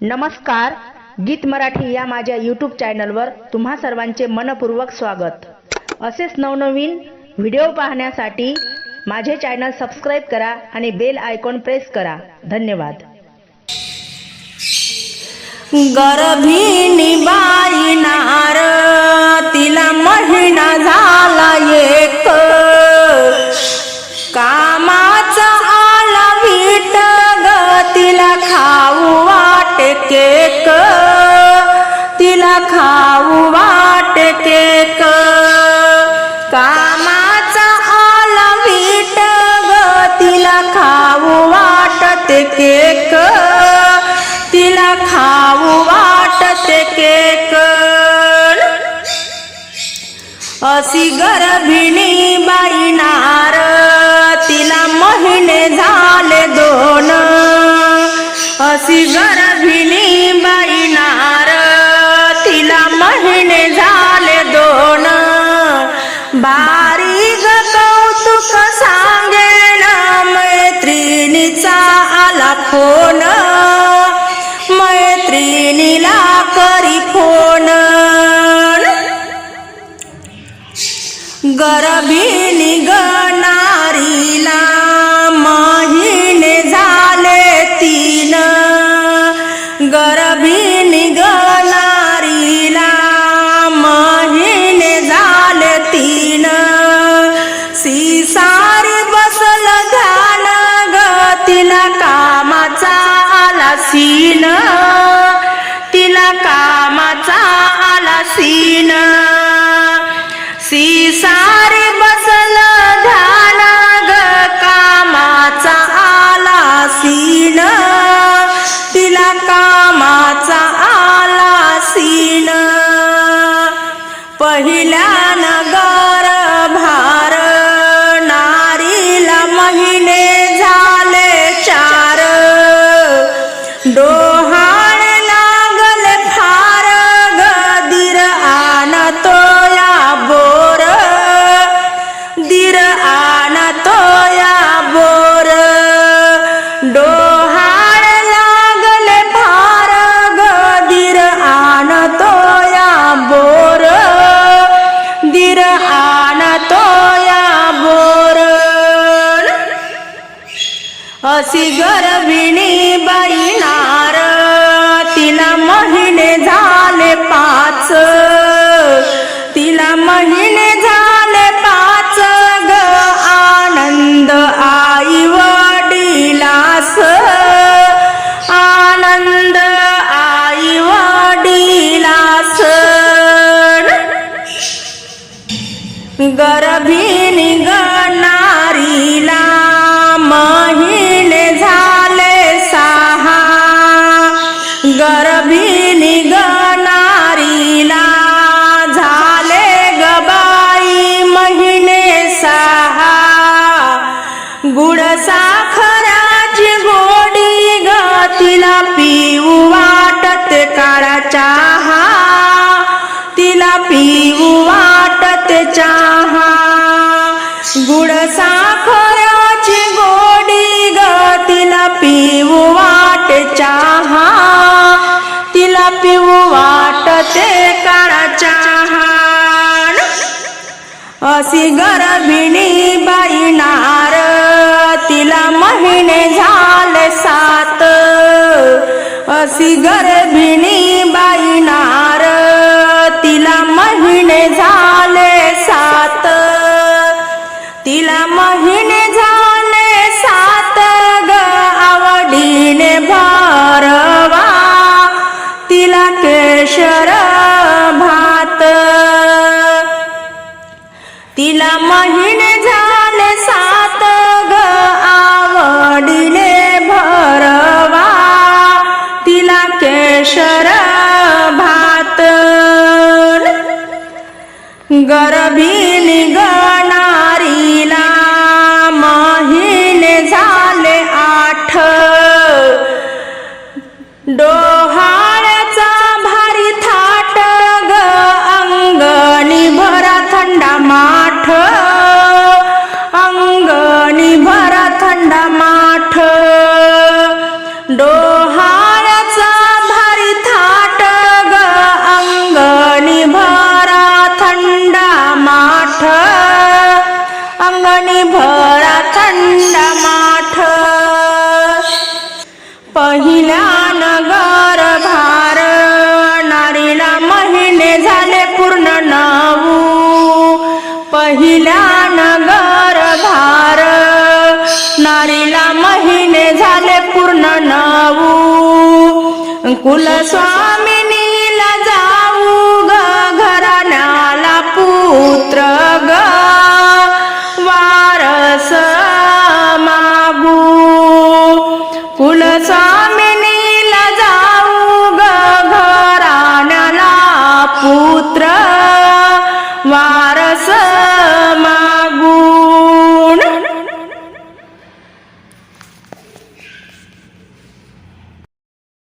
नमस्कार गीत मराठी या माझ्या यूट्यूब चॅनलवर तुम्हा सर्वांचे मनपूर्वक स्वागत. असेच नवनवीन व्हिडिओ पाहण्यासाठी माझे चॅनल सबस्क्राईब करा आणि बेल आयकॉन प्रेस करा. धन्यवाद. गर्भिणी बाई नार तिला महिना झाला ये. खाऊ वाटते केक. अशी गर्भिणी बाई नार तिला महिने झाले दोन. अशी गर्भिणी बाई नार तिला महिने झाले दोन. बारीक कौतुक सांगेन मैत्रिणीचा आला फोन. मैत्रिणीला करी फोन. गर्भिणी गणारीला महिने झाले तीन. गर्भिणी गणारीला महिने झाले तीन. सिसारी बसल ध्यान ग तिला कामा आला सीन तिला कामाचा आला सीन सारे बसल ध्यान ग कामाचा आला सीन तिला कामाचा आला सीन पहिल्या नगर अशी गर्भिणी बाई नार तिला महिने झाले पाच. साखराची गोडी ग तिला पिऊ वाटत काळा चहा. तिला पिऊ वाटत चहा. गुड साखराची गोडी ग तिला पिऊ वाट चहा. तिला पिऊ वाटत काळा चहा. अशी गर्भिणी बाई नार तिला महिने झाले सात. अशी गर्भिणी बाई नार. तिला महिने झाले सात. तिला महिने झाले सात ग आवडीने भारवा. तिला केशर केशर पहिला नगर भार नारीला महिने झाले पूर्ण नऊ पहिला नगर भार नारीला महिने झाले पूर्ण नऊ कुलस्वामिनीला जाऊ ग घराण्याला पुत्र.